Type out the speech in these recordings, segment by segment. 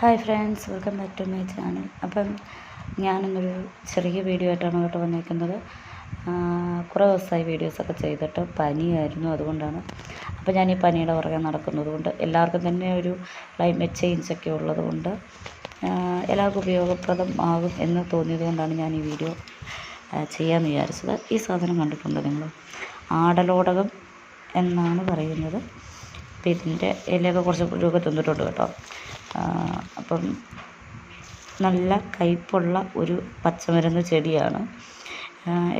Hi friends welcome back to my channel. അപ്പം ഞാനിന്നൊരു ചെറിയ വീഡിയോ ആയിട്ടാണ് കേട്ടോ വന്നേക്കുന്നത്. ആ, കുറേ ദിവസമായി വീഡിയോസൊക്കെ ചെയ്തിട്ട് പനിയായിരുന്നു അതുകൊണ്ടാണ്. അപ്പോൾ ഞാൻ ഈ പനിയുടെ പുറകെ നടക്കുന്നത് കൊണ്ട് എല്ലാവർക്കും തന്നെ ഒരു ക്ലൈമറ്റ് ചേഞ്ചൊക്കെ ഉള്ളത് കൊണ്ട് എല്ലാവർക്കും ഉപയോഗപ്രദം ആകും എന്ന് തോന്നിയത് കൊണ്ടാണ് ഞാൻ ഈ വീഡിയോ ചെയ്യാമെന്ന് വിചാരിച്ചത്. ഈ സാധനം കണ്ടിട്ടുണ്ടോ നിങ്ങൾ? ആടലോടകം എന്നാണ് പറയുന്നത്. അപ്പം ഇതിന്റെ ഇലയൊക്കെ കുറച്ച് രൂപ തിന്നിട്ടുണ്ട് കേട്ടോ. അപ്പം നല്ല കയ്പുള്ള ഒരു പച്ചമരുന്ന് ചെടിയാണ്.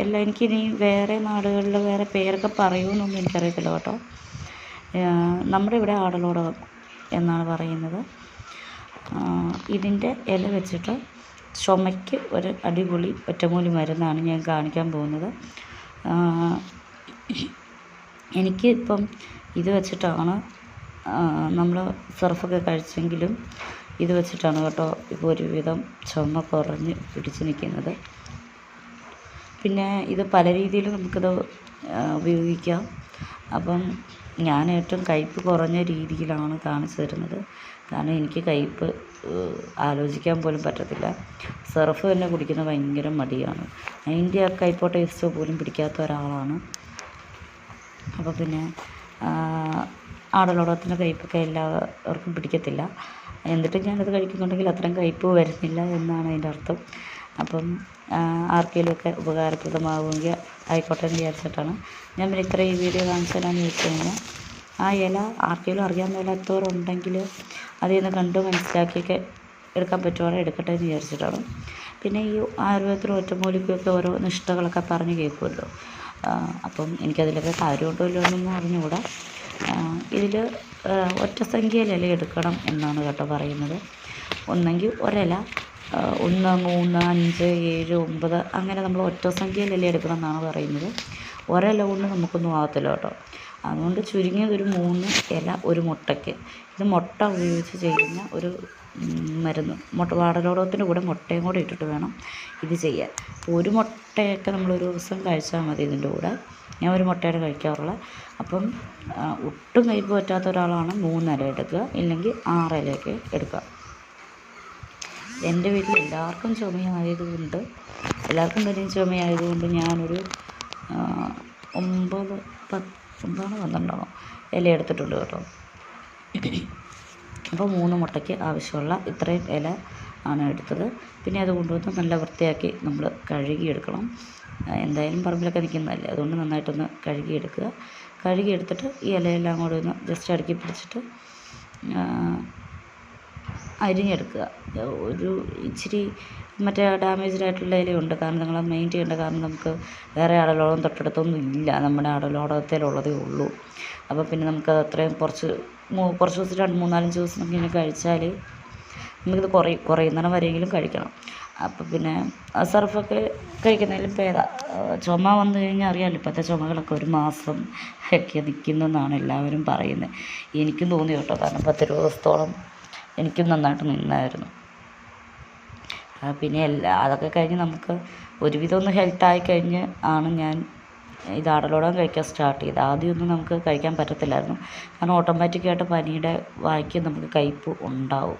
അല്ല എനിക്ക് എനിക്കിനി വേറെ നാടുകളിൽ വേറെ പേരൊക്കെ പറയുമെന്നൊന്നും എനിക്കറിയത്തില്ല കേട്ടോ. നമ്മുടെ ഇവിടെ ആടലോടകം എന്നാണ് പറയുന്നത്. ഇതിന്റെ ഇല വെച്ചിട്ട് ചുമയ്ക്ക് ഒരു അടിപൊളി ഒറ്റമൂലി മരുന്നാണ് ഞാൻ കാണിക്കാൻ പോകുന്നത്. എനിക്ക് ഇപ്പം ഇത് വെച്ചിട്ടാണ് നമ്മൾ സർഫൊക്കെ കഴിച്ചെങ്കിലും ഇത് വെച്ചിട്ടാണ് കേട്ടോ ഇപ്പോൾ ഒരുവിധം ചുമ കുറഞ്ഞ് പിടിച്ച് നിൽക്കുന്നത് പിന്നെ ഇത് പല രീതിയിൽ നമുക്കിത് ഉപയോഗിക്കാം. അപ്പം ഞാൻ ഏറ്റവും കയ്പ്പ് കുറഞ്ഞ രീതിയിലാണ് കാണിച്ചു തരുന്നത്. കാരണം എനിക്ക് കയ്പ്പ് ആലോചിക്കാൻ പോലും പറ്റത്തില്ല. സർഫ് തന്നെ കുടിക്കുന്നത് ഭയങ്കര മടിയാണ്. അതിന്റെ ആ കയ്പ്പോ ടേസ്റ്റോ പോലും പിടിക്കാത്ത ഒരാളാണ്. അപ്പോൾ പിന്നെ ആടലോടകത്തിന്റെ കയ്പ്പൊക്കെ എല്ലാവർക്കും പിടിക്കത്തില്ല. എന്നിട്ടും ഞാനത് കഴിക്കുന്നുണ്ടെങ്കിൽ അത്രയും കയ്പ്പ് വരുന്നില്ല എന്നാണ് അതിന്റെ അർത്ഥം. അപ്പം ആർക്കെങ്കിലുമൊക്കെ ഉപകാരപ്രദമാകുമെങ്കിൽ ആയിക്കോട്ടെ എന്ന് വിചാരിച്ചിട്ടാണ്. ഞാൻ പിന്നെ ഇത്ര ഈ വീഡിയോ കാണിച്ചതെന്നു ചോദിച്ചു കഴിഞ്ഞാൽ ആ ഇല ആർക്കെങ്കിലും അറിയാൻ മേലാത്തവരുണ്ടെങ്കിൽ അതിൽ നിന്ന് കണ്ട് മനസ്സിലാക്കിയൊക്കെ എടുക്കാൻ പറ്റുവാണെങ്കിൽ എടുക്കട്ടെ എന്ന് വിചാരിച്ചിട്ടാണ്. പിന്നെ ഈ ആയുർവേദത്തിൽ ഒറ്റമൂലിക്കൊക്കെ ഓരോ നിഷ്ഠകളൊക്കെ പറഞ്ഞ് കേൾക്കുമല്ലോ. അപ്പം എനിക്കതിലൊക്കെ കാര്യമുണ്ടോ ഇല്ലയോ എന്നൊന്നും അറിഞ്ഞുകൂടാ. ഇതിൽ ഒറ്റ സംഖ്യയിൽ ഇല എടുക്കണം എന്നാണ് കേട്ടോ പറയുന്നത്. ഒന്നെങ്കിൽ ഒരില ഒന്ന് മൂന്ന് അഞ്ച് ഏഴ് ഒമ്പത് അങ്ങനെ നമ്മൾ ഒറ്റ സംഖ്യയിൽ ഇല എടുക്കണം എന്നാണ് പറയുന്നത്. ഒരില കൊണ്ട് നമുക്കൊന്നും ആകത്തില്ല കേട്ടോ. അതുകൊണ്ട് ചുരുങ്ങിയത് ഒരു മൂന്ന് ഇല ഒരു മുട്ടയ്ക്ക്. ഇത് മുട്ട ഉപയോഗിച്ച് ചെയ്യുന്ന ഒരു മരുന്ന്. മുട്ട വാടലോടകത്തിന്റെ കൂടെ മുട്ടയും കൂടെ ഇട്ടിട്ട് വേണം ഇത് ചെയ്യാൻ. ഒരു മുട്ടയൊക്കെ നമ്മൾ ഒരു ദിവസം കഴിച്ചാൽ മതി ഇതിന്റെ കൂടെ. ഞാൻ ഒരു മുട്ടയുടെ കഴിക്കാറുള്ള അപ്പം ഒട്ടും കഴിപ്പ് പറ്റാത്ത ഒരാളാണ് മൂന്നില എടുക്കുക ഇല്ലെങ്കിൽ ആറിലയൊക്കെ എടുക്കുക. എന്റെ വീട്ടിൽ എല്ലാവർക്കും ചുമയായതുകൊണ്ട് എല്ലാവർക്കും പനിയും ചുമയായതുകൊണ്ട് ഞാനൊരു ഒമ്പത് പത്ത് ഒമ്പതാണോ പന്ത്രണ്ടാണോ ഇല എടുത്തിട്ടുണ്ട് കേട്ടോ. അപ്പോൾ മൂന്ന് മുട്ടയ്ക്ക് ആവശ്യമുള്ള ഇത്രയും ഇല ആണ് എടുത്തത്. പിന്നെ അത് കൊണ്ടുവന്ന് നല്ല വൃത്തിയാക്കി നമ്മൾ കഴുകിയെടുക്കണം. എന്തായാലും പറമ്പിലൊക്കെ നിൽക്കുന്നതല്ലേ. അതുകൊണ്ട് നന്നായിട്ടൊന്ന് കഴുകിയെടുക്കുക. കഴുകിയെടുത്തിട്ട് ഈ ഇലയെല്ലാം കൂടി ഒന്ന് ജസ്റ്റ് അടുക്കി പിടിച്ചിട്ട് അരിഞ്ഞെടുക്കുക. ഒരു ഇച്ചിരി മറ്റേ ഡാമേജ്ഡ് ആയിട്ടുള്ള ഇലയുണ്ട് കാരണം നിങ്ങൾ മെയിൻ ചെയ്യേണ്ട കാരണം നമുക്ക് വേറെ ആടലോടകം തൊട്ടടുത്തൊന്നും ഇല്ല. നമ്മുടെ ആടലോടകത്തിലുള്ളതേ ഉള്ളൂ. അപ്പോൾ പിന്നെ നമുക്ക് അത്രയും കുറച്ച് കുറച്ച് ദിവസം രണ്ട് മൂന്നാലഞ്ച് ദിവസം ഇങ്ങനെ കഴിച്ചാൽ നമുക്കിത് കുറയും. കുറയുന്നിടം വരെയെങ്കിലും കഴിക്കണം. അപ്പോൾ പിന്നെ സർഫൊക്കെ കഴിക്കുന്നതിലും ഭേദ. ചുമ വന്നു കഴിഞ്ഞാൽ അറിയാമല്ലോ ഇപ്പോഴത്തെ ചുമകളൊക്കെ ഒരു മാസം ഒക്കെ നിൽക്കുന്നെന്നാണ് എല്ലാവരും പറയുന്നത് എനിക്കും തോന്നി കേട്ടോ കാരണം പത്ത് ദിവസത്തോളം എനിക്കും നന്നായിട്ട് നിന്നായിരുന്നു. പിന്നെ എല്ലാ അതൊക്കെ കഴിഞ്ഞ് നമുക്ക് ഒരുവിധം ഒന്ന് ഹെൽത്തായി കഴിഞ്ഞ് ആണ് ഞാൻ ഇത് ആടലോടകം കഴിക്കാൻ സ്റ്റാർട്ട് ചെയ്തത്. ആദ്യമൊന്നും നമുക്ക് കഴിക്കാൻ പറ്റത്തില്ലായിരുന്നു. കാരണം ഓട്ടോമാറ്റിക്കായിട്ട് പനിയുടെ വായിക്ക് നമുക്ക് കയ്പ്പ് ഉണ്ടാവും.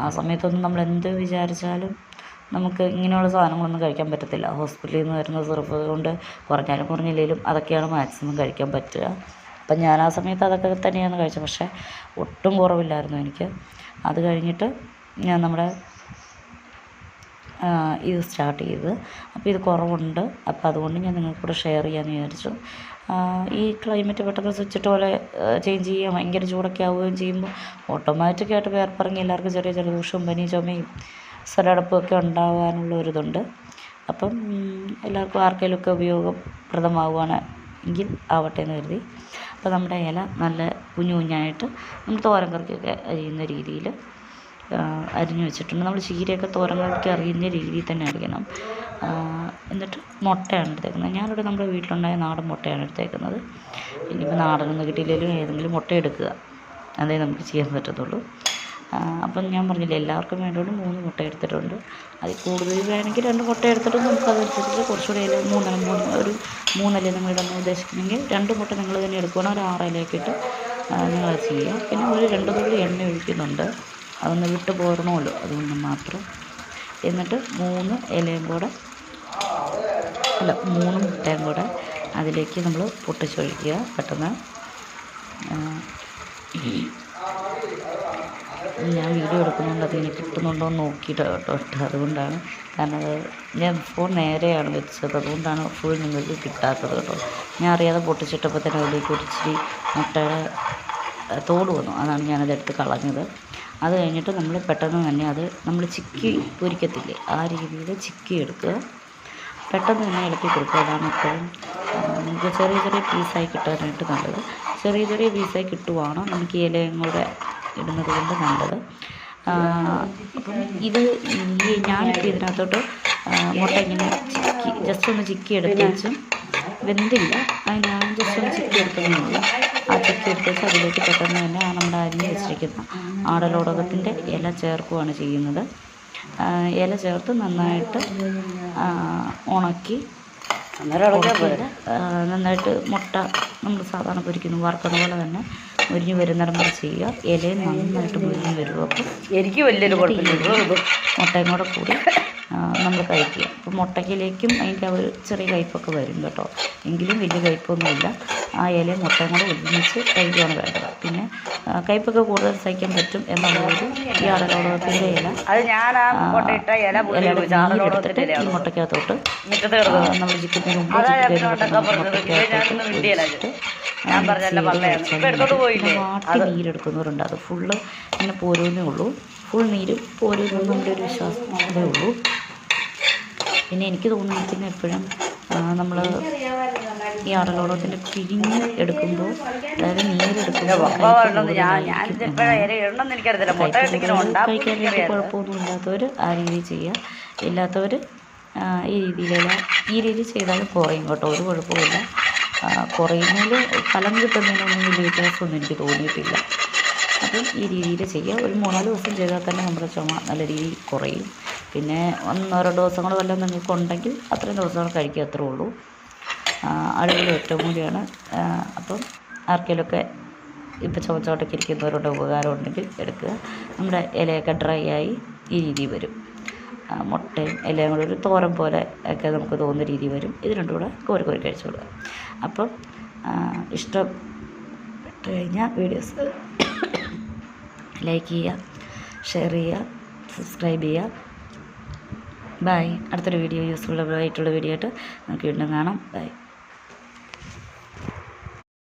ആ സമയത്തൊന്നും നമ്മൾ എന്ത് വിചാരിച്ചാലും നമുക്ക് ഇങ്ങനെയുള്ള സാധനങ്ങളൊന്നും കഴിക്കാൻ പറ്റത്തില്ല. ഹോസ്പിറ്റലിൽ നിന്ന് വരുന്ന സിറപ്പ് കൊണ്ട് കുറഞ്ഞാലും കുറഞ്ഞില്ലെങ്കിലും അതൊക്കെയാണ് മാക്സിമം കഴിക്കാൻ പറ്റുക. അപ്പം ഞാൻ ആ സമയത്ത് അതൊക്കെ തന്നെയാണ് കഴിച്ചത്. പക്ഷേ ഒട്ടും കുറവില്ലായിരുന്നു എനിക്ക്. അത് കഴിഞ്ഞിട്ട് ഞാൻ നമ്മുടെ ഇത് സ്റ്റാർട്ട് ചെയ്തത് അപ്പോൾ ഇത് കുറവുണ്ട്. അപ്പോൾ അതുകൊണ്ട് ഞാൻ നിങ്ങൾക്കൂടെ ഷെയർ ചെയ്യാമെന്ന് വിചാരിച്ചു. ഈ ക്ലൈമറ്റ് പെട്ടെന്ന് സ്വിച്ചിട്ട് പോലെ ചേഞ്ച് ചെയ്യുക ഭയങ്കര ചൂടൊക്കെ ആവുകയും ചെയ്യുമ്പോൾ ഓട്ടോമാറ്റിക്കായിട്ട് വേർപ്പിറങ്ങി എല്ലാവർക്കും ചെറിയ ജലദോഷവും പനി ചുമയും സ്ഥലടപ്പും ഒക്കെ ഉണ്ടാകാനുള്ള ഒരിതുണ്ട് അപ്പം എല്ലാവർക്കും ആർക്കെങ്കിലുമൊക്കെ ഉപയോഗപ്രദമാവുകയാണ് എങ്കിൽ ആവട്ടെ എന്ന് കരുതി. അപ്പോൾ നമ്മുടെ ഇല നല്ല കുഞ്ഞു കുഞ്ഞായിട്ട് നമ്മൾ തോരൻ കറിക്കൊക്കെ അരിയുന്ന രീതിയിൽ അരിഞ്ഞു വെച്ചിട്ടുണ്ട്. നമ്മൾ ചീരയൊക്കെ തോരൻ കറിക്ക് അറിയുന്ന രീതിയിൽ തന്നെ അരിയണം. എന്നിട്ട് മുട്ടയാണ് എടുത്തേക്കുന്നത്. ഞാനിവിടെ നമ്മുടെ വീട്ടിലുണ്ടായ നാടൻ മുട്ടയാണ് എടുത്തേക്കുന്നത്. ഇനിയിപ്പോൾ നാടനൊന്നും കിട്ടിയില്ലെങ്കിലും ഏതെങ്കിലും മുട്ട എടുക്കുക. അതേ നമുക്ക് ചെയ്യാൻ പറ്റത്തുള്ളൂ. അപ്പം ഞാൻ പറഞ്ഞില്ലേ എല്ലാവർക്കും വേണ്ടിയോണ്ട് മൂന്ന് മുട്ട എടുത്തിട്ടുണ്ട്. അതിൽ കൂടുതൽ വേണമെങ്കിൽ രണ്ട് മുട്ട എടുത്തിട്ട് നമുക്ക് അതനുസരിച്ച് കുറച്ചുകൂടെ ഇല മൂന്നെണ്ണം മൂന്ന് ഒരു മൂന്നില നിങ്ങൾ ഇടാൻ ഉദ്ദേശിക്കുന്നെങ്കിൽ രണ്ട് മുട്ട നിങ്ങൾ തന്നെ എടുക്കുകയാണ് ഒരു ആറ് ഇലയൊക്കെ ഇട്ട് നിങ്ങൾ ചെയ്യുക. പിന്നെ ഒരു രണ്ട് തുള്ളി എണ്ണ ഒഴിക്കുന്നുണ്ട്. അതൊന്ന് വിട്ട് പോരണമല്ലോ അതുകൊണ്ട് മാത്രം. എന്നിട്ട് മൂന്ന് ഇലയും കൂടെ അല്ല മൂന്ന് മുട്ടയും കൂടെ അതിലേക്ക് നമ്മൾ പൊട്ടിച്ചൊഴിക്കുക പെട്ടെന്ന്. ആ, ഞാൻ വീഡിയോ എടുക്കുന്നുണ്ട്. അതിന് കിട്ടുന്നുണ്ടോ എന്ന് നോക്കിയിട്ട് കേട്ടോ. അതുകൊണ്ടാണ് കാരണം അത് ഞാൻ ഫോൺ നേരെയാണ് വെച്ചത്. അതുകൊണ്ടാണ് ഫുൾ നിങ്ങൾക്ക് കിട്ടാത്തത് കേട്ടോ. ഞാൻ അറിയാതെ പൊട്ടിച്ചിട്ടപ്പോൾ തന്നെ അതിലേക്ക് ഒരു ഇച്ചിരി മുട്ടയുടെ തോട് വന്നു. അതാണ് ഞാനത് എടുത്ത് കളഞ്ഞത്. അത് കഴിഞ്ഞിട്ട് നമ്മൾ പെട്ടെന്ന് തന്നെ അത് നമ്മൾ ചിക്കി പൊരിക്കത്തില്ലേ ആ രീതിയിൽ ചിക്കി എടുക്കുക. പെട്ടെന്ന് തന്നെ ഇളക്കി കൊടുക്കുക. അതാണ് എപ്പോഴും നമുക്ക് ചെറിയ ചെറിയ പീസായി കിട്ടാനായിട്ട് നല്ലത്. ചെറിയ ചെറിയ പീസായി കിട്ടുവാണ്? നമുക്ക് ഇലയും കൂടെ ഇടുന്നത് കൊണ്ട് നല്ലത്. അപ്പം ഇത് ഈ ഞാനിപ്പോൾ ഇതിനകത്തോട്ട് മുട്ട ഇങ്ങനെ ചിക്കി ജസ്റ്റ് ഒന്ന് ചിക്കി എടുത്ത് വെച്ചും വെന്തില്ല. അത് ഞാൻ ജസ്റ്റ് ഒന്ന് ചിക്കി എടുത്തതേ ആ ചിക്കി എടുത്ത് വെച്ച് അതിലേക്ക് പെട്ടെന്ന് തന്നെ ആ നമ്മുടെ അരിഞ്ഞ് വെച്ചിരിക്കുന്ന ആടലോടകത്തിന്റെ ഇല ചേർക്കുകയാണ് ചെയ്യുന്നത്. ഇല ചേർത്ത് നന്നായിട്ട് ഉണക്കി നന്നായിട്ട് മുട്ട നമ്മൾ സാധാരണ പൊരിക്കുന്നു വറുക്കുന്ന പോലെ തന്നെ മുരിഞ്ഞ് വരുന്നിടം വരെ ചെയ്യുക. ഇലയും നന്നായിട്ട് മുരിഞ്ഞ് വരുമ്പോൾ എനിക്ക് വലിയൊരു കുഴപ്പമില്ല. മുട്ടയും കൂടെ കൂടി നമ്മൾ കഴിക്കുക. അപ്പോൾ മുട്ടയ്ക്കിലേക്കും അതിന്റെ ഒരു ചെറിയ കയ്പ്പൊക്കെ വരും കേട്ടോ. എങ്കിലും വലിയ കയ്പ്പൊന്നുമില്ല ആ ഇലയും മുട്ടയും കൂടെ ഒരുമിച്ച് കഴിക്കുകയാണ് വേണ്ടത്. പിന്നെ കയ്പ്പൊക്കെ കൂടുതൽ സഹിക്കാൻ പറ്റും എന്നുള്ളൊരു ഈ അടലോടകത്തിന്റെ ഇല. നീരെടുത്തിട്ട് ഈ മുട്ടയ്ക്കകത്തോട്ട് നമ്മൾ ചിക്കത്തിന് അതാ ഞാൻ പറഞ്ഞല്ല? വാട്ടി നീരെടുക്കുന്നവരുണ്ട്. അത് ഫുള്ള് ഇങ്ങനെ പോരുന്നേ ഉള്ളൂ. ഫുൾ നീര് പോരുമെന്ന് നമ്മുടെ ഒരു വിശ്വാസം അതേ ഉള്ളൂ. പിന്നെ എനിക്ക് തോന്നിയിരിക്കുന്ന എപ്പോഴും നമ്മൾ ഈ അടലോടത്തിന്റെ പിഴിഞ്ഞ് എടുക്കുമ്പോൾ അതായത് നീരെടുക്കുമ്പോൾ കഴിക്കാനായിട്ട് കുഴപ്പമൊന്നും ഇല്ലാത്തവർ ആ രീതിയിൽ ചെയ്യുക. ഇല്ലാത്തവർ ഈ രീതിയിലുള്ള ഈ രീതിയിൽ ചെയ്താലും കുറയും കേട്ടോ. ഒരു കുഴപ്പമില്ല കുറയുന്നതിൽ ഫലം കിട്ടുന്നതിനൊന്നും വലിയ വ്യത്യാസമൊന്നും എനിക്ക് തോന്നിയിട്ടില്ല. അപ്പം ഈ രീതിയിൽ ചെയ്യുക. ഒരു മൂന്നാൽ ദിവസം ചെയ്താൽ തന്നെ നമ്മുടെ ചുമ നല്ല രീതിയിൽ കുറയും. പിന്നെ ഒന്നോ രണ്ടോ ദിവസങ്ങൾ വല്ലതും നിങ്ങൾക്ക് ഉണ്ടെങ്കിൽ അത്രയും ദിവസങ്ങൾ കഴിക്കുക അത്രേ ഉള്ളൂ. അടിപൊളി ഏറ്റവും കൂടിയാണ്. അപ്പം ആർക്കെങ്കിലുമൊക്കെ ഇപ്പം ചുമച്ചോട്ടൊക്കെ ഇരിക്കുന്നവരുടെ ഉപകാരം ഉണ്ടെങ്കിൽ എടുക്കുക. നമ്മുടെ ഇലയൊക്കെ ഡ്രൈ ആയി ഈ രീതി വരും. മുട്ടയും ഇലയും കൂടെ ഒരു തോരൻ പോലെ ഒക്കെ നമുക്ക് തോന്നുന്ന രീതി വരും. ഇത് രണ്ടും കൂടെ കോരി കോരി കഴിച്ചു കൊടുക്കുക. അപ്പം ഇഷ്ടപ്പെട്ട് കഴിഞ്ഞാൽ വീഡിയോസ് ലൈക്ക് ചെയ്യുക ഷെയർ ചെയ്യുക സബ്സ്ക്രൈബ് ചെയ്യുക. ബൈ അടുത്തൊരു വീഡിയോ യൂസ്ഫുൾ ആയിട്ടുള്ള വീഡിയോ ആയിട്ട് നമുക്ക് വീണ്ടും കാണാം. ബൈ